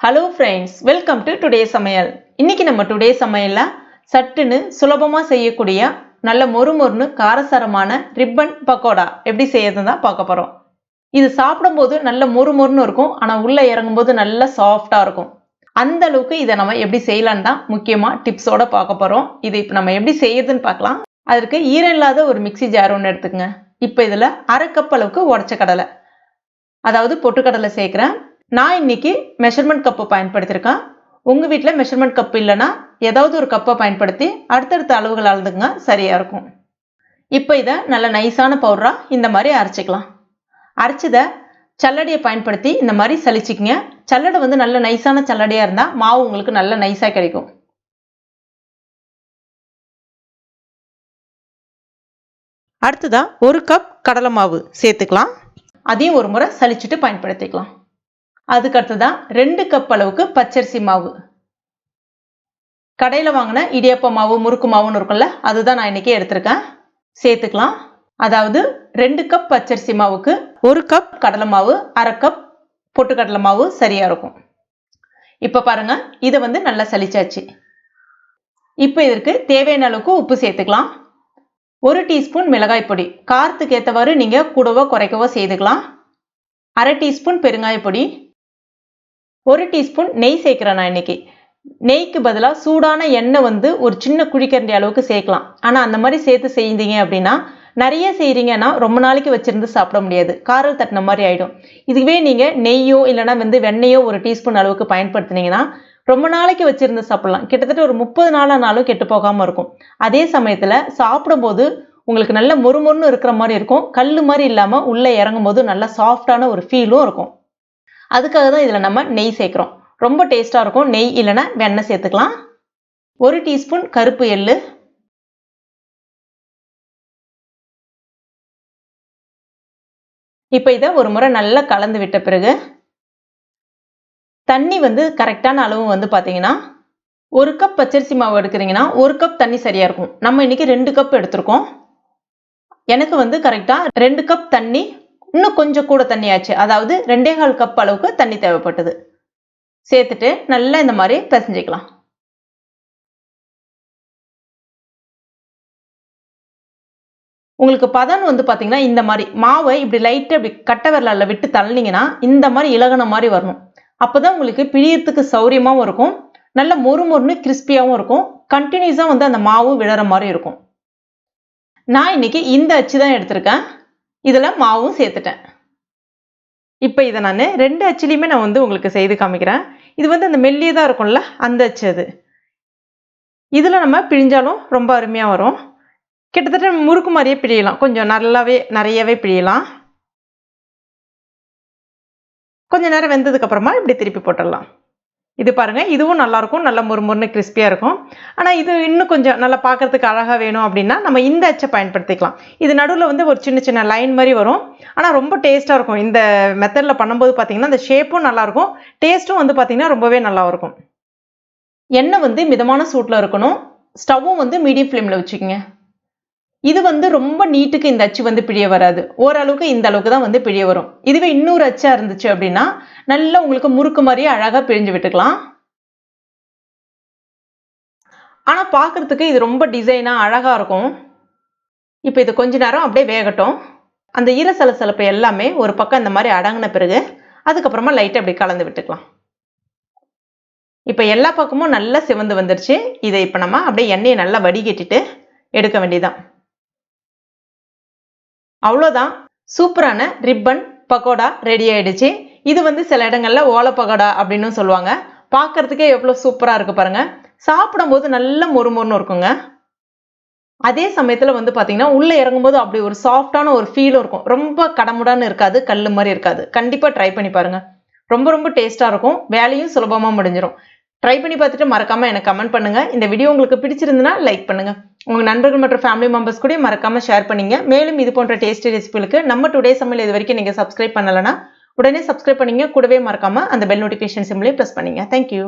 Hello friends welcome to today சமையல் இன்னைக்கு நம்ம டுடே சமையலில் சட்டுன்னு சுலபமாக செய்யக்கூடிய நல்ல மொறுமொறுன்னு காரசாரமான ரிப்பன் பக்கோடா எப்படி செய்யறதுன்னு தான் பார்க்க போகிறோம் இது சாப்பிடும்போது நல்ல மொறுமொறுன்னு இருக்கும். ஆனால் உள்ளே இறங்கும்போது நல்ல சாஃப்டாக இருக்கும். அந்த அளவுக்கு இதை நம்ம எப்படி செய்யலான்னு தான் முக்கியமாக டிப்ஸோட பார்க்க போகிறோம் இது இப்போ நம்ம எப்படி செய்யறதுன்னு பார்க்கலாம். அதற்கு ஈரம் இல்லாத ஒரு மிக்ஸி ஜார் ஒன்று எடுத்துக்கங்க. இப்போ இதில் அரை கப் அளவுக்கு உடச்ச கடலை. அதாவது பொட்டுக்கடலை சேர்க்குறேன். நான் இன்னைக்கு மெஷர்மெண்ட் கப்பை பயன்படுத்தியிருக்கேன். உங்கள் வீட்டில் மெஷர்மெண்ட் கப் இல்லைன்னா ஏதாவது ஒரு கப்பை பயன்படுத்தி அடுத்தடுத்த அளவுகள் அளந்துங்க சரியாக இருக்கும். இப்போ இதை நல்ல நைஸான பவுடராக இந்த மாதிரி அரைச்சிக்கலாம். அரைச்சதை சல்லடையை பயன்படுத்தி இந்த மாதிரி சலிச்சிக்கிங்க. சல்லடை வந்து நல்ல நைஸான சல்லடையாக இருந்தால் மாவு உங்களுக்கு நல்ல நைஸாக கிடைக்கும். அடுத்ததாக ஒரு கப் கடலை மாவு சேர்த்துக்கலாம். அதையும் ஒரு முறை சலிச்சுட்டு பயன்படுத்திக்கலாம். அதுக்கு தான் ரெண்டு கப் அளவுக்கு பச்சரிசி மாவு. கடையில் வாங்கின இடியப்ப மாவு முறுக்கு மாவுன்னு இருக்கும்ல அதுதான் நான் இன்னைக்கு எடுத்திருக்கேன். சேர்த்துக்கலாம். அதாவது ரெண்டு கப் பச்சரிசி மாவுக்கு ஒரு கப் கடலை மாவு அரை கப் பொட்டுக்கடலை மாவு சரியாக இருக்கும். இப்போ பாருங்க இதை வந்து நல்லா சலிச்சாச்சு இப்போ இதற்கு தேவையான அளவுக்கு உப்பு சேர்த்துக்கலாம். ஒரு டீஸ்பூன் மிளகாய் பொடி. காரத்துக்கு ஏற்றவாறு நீங்கள் கூடவோ குறைக்கவோ செய்துக்கலாம் அரை டீஸ்பூன் பெருங்காய பொடி. ஒரு டீஸ்பூன் நெய் சேர்க்குறேன் நான் இன்னைக்கு. நெய்க்கு பதிலாக சூடான எண்ணெய் வந்து ஒரு சின்ன குழிக்கரண்டி அளவுக்கு சேர்க்கலாம். ஆனால் அந்த மாதிரி சேர்த்து செய்தீங்க அப்படின்னா நிறைய செய்கிறீங்கன்னா ரொம்ப நாளைக்கு வச்சுருந்து சாப்பிட முடியாது. காரல் தட்டின மாதிரி ஆகிடும் இதுவே நீங்கள் நெய்யோ இல்லைனா வந்து வெண்ணெயோ ஒரு டீஸ்பூன் அளவுக்கு பயன்படுத்தினீங்கன்னா ரொம்ப நாளைக்கு வச்சுருந்து சாப்பிடலாம். கிட்டத்தட்ட ஒரு முப்பது நாளானாலும் கெட்டு போகாமல் இருக்கும். அதே சமயத்தில் சாப்பிடும்போது உங்களுக்கு நல்ல மொறுமொறுன்னு இருக்கிற மாதிரி இருக்கும். கல் மாதிரி இல்லாமல் உள்ளே இறங்கும் போது நல்ல சாஃப்டான ஒரு ஃபீலும் இருக்கும். அதுக்காக தான் இதில் நம்ம நெய் சேர்க்குறோம். ரொம்ப டேஸ்ட்டாக இருக்கும். நெய் இல்லைன்னா வெண்ணெய் சேர்த்துக்கலாம். ஒரு டீஸ்பூன் கருப்பு எள்ளு. இப்போ இதை ஒரு முறை நல்லா கலந்து விட்ட பிறகு தண்ணி வந்து கரெக்டான அளவு வந்து பார்த்தீங்கன்னா ஒரு கப் பச்சரிசி மாவு எடுக்கிறீங்கன்னா ஒரு கப் தண்ணி சரியாக இருக்கும். நம்ம இன்னைக்கு ரெண்டு கப் எடுத்திருக்கோம். எனக்கு வந்து கரெக்டாக ரெண்டு கப் தண்ணி இன்னும் கொஞ்சம் கூட தண்ணி ஆச்சு. அதாவது ரெண்டே கால் கப் அளவுக்கு தண்ணி தேவைப்பட்டது. சேர்த்துட்டு நல்லா இந்த மாதிரி பிசைஞ்சிக்கலாம். உங்களுக்கு பதன் வந்து பார்த்தீங்கன்னா இந்த மாதிரி மாவை இப்படி லைட்டாக இப்படி கட்ட விரலில் விட்டு தள்ளினீங்கன்னா இந்த மாதிரி இலகன மாதிரி வரணும். அப்போ தான் உங்களுக்கு பிழியத்துக்கு சௌரியமாகவும் இருக்கும். நல்ல மொறு மொறுன்னு கிறிஸ்பியாகவும் இருக்கும். கண்டினியூஸாக வந்து அந்த மாவு விழற மாதிரி இருக்கும். நான் இன்னைக்கு இந்த அச்சு தான் எடுத்திருக்கேன். இதில் மாவும் சேர்த்துட்டேன். இப்போ இதை நான் ரெண்டு அச்சுலேயுமே நான் வந்து உங்களுக்கு செய்து காமிக்கிறேன். இது வந்து அந்த மெல்லியதாக இருக்கும்ல அந்த அச்சு அது. இதில் நம்ம பிழிஞ்சாலும் ரொம்ப அருமையாக வரும். கிட்டத்தட்ட முறுக்கு மாதிரியே பிழியலாம். கொஞ்சம் நல்லாவே நிறையவே பிழியலாம். கொஞ்ச நேரம் வெந்ததுக்கப்புறமா இப்படி திருப்பி போட்டுடலாம். இது பாருங்கள் இதுவும் நல்லா நல்ல முறுமுறுன்னு கிறிஸ்பியாக இருக்கும். ஆனால் இது இன்னும் கொஞ்சம் நல்லா பார்க்கறதுக்கு அழகாக வேணும் அப்படின்னா நம்ம இந்த அச்சை பயன்படுத்திக்கலாம். இது நடுவில் வந்து ஒரு சின்ன சின்ன லைன் மாதிரி வரும். ஆனால் ரொம்ப டேஸ்ட்டாக இருக்கும். இந்த மெத்தடில் பண்ணும்போது பார்த்திங்கன்னா இந்த ஷேப்பும் நல்லாயிருக்கும் டேஸ்ட்டும் வந்து பார்த்திங்கன்னா ரொம்பவே நல்லா இருக்கும் எண்ணெய் வந்து மிதமான சூட்டில் இருக்கணும். ஸ்டவ்வும் வந்து மீடியம் ஃப்ளேமில் வச்சுக்கோங்க. இது வந்து ரொம்ப நீட்டுக்கு இந்த அச்சு வந்து பிழிய வராது. ஓரளவுக்கு இந்த அளவுக்கு தான் வந்து பிழிய வரும். இதுவே இன்னொரு அச்சா இருந்துச்சு அப்படின்னா நல்லா உங்களுக்கு முறுக்கு மாதிரியே அழகாக பிழிஞ்சு விட்டுக்கலாம். ஆனால் பாக்குறதுக்கு இது ரொம்ப டிசைனாக அழகாக இருக்கும். இப்போ இது கொஞ்ச நேரம் அப்படியே வேகட்டும். அந்த ஈர சலசலப்பு எல்லாமே ஒரு பக்கம் இந்த மாதிரி அடங்கின பிறகு அதுக்கப்புறமா லைட்டை அப்படி கலந்து விட்டுக்கலாம். இப்போ எல்லா பக்கமும் நல்லா சிவந்து வந்துருச்சு. இதை இப்போ நம்ம அப்படியே எண்ணெயை நல்லா வடிகட்டிட்டு எடுக்க வேண்டியதான் அவ்வளோதான். சூப்பரான ரிப்பன் பக்கோடா ரெடி ஆயிடுச்சு. இது வந்து சில இடங்களில் ஓலை பக்கோடா அப்படின்னு சொல்லுவாங்க. பார்க்கறதுக்கே எவ்வளோ சூப்பராக இருக்குது பாருங்கள் சாப்பிடும்போது நல்ல மொறுமொறுன்னு இருக்குங்க. அதே சமயத்தில் வந்து பார்த்தீங்கன்னா உள்ளே இறங்கும்போது அப்படி ஒரு சாஃப்டான ஒரு ஃபீலும் இருக்கும். ரொம்ப கடமுடான்னு இருக்காது கல் மாதிரி இருக்காது. கண்டிப்பாக ட்ரை பண்ணி பாருங்கள் ரொம்ப ரொம்ப டேஸ்ட்டாக இருக்கும். வேலையும் சுலபமாக முடிஞ்சிடும் ட்ரை பண்ணி பார்த்துட்டு மறக்காமல் எனக்கு கமெண்ட் பண்ணுங்க. இந்த வீடியோ உங்களுக்கு பிடிச்சிருந்துன்னா லைக் பண்ணுங்கள் உங்கள் நண்பர்கள் மற்றும் ஃபேமிலி மெம்பர்ஸ் கூட மறக்காமல் ஷேர் பண்ணிங்க. மேலும் இது போன்ற டேஸ்டி ரெசிபிகளுக்கு நம்ம டுடே சமையல் இது வரைக்கும் நீங்கள் சப்ஸ்கிரைப் பண்ணலைன்னா உடனே சப்ஸ்கிரைப் பண்ணீங்க. கூடவே மறக்காம அந்த பெல் நோட்டிஃபிகேஷன் சிம்லேயே ப்ரெஸ் பண்ணீங்க. Thank you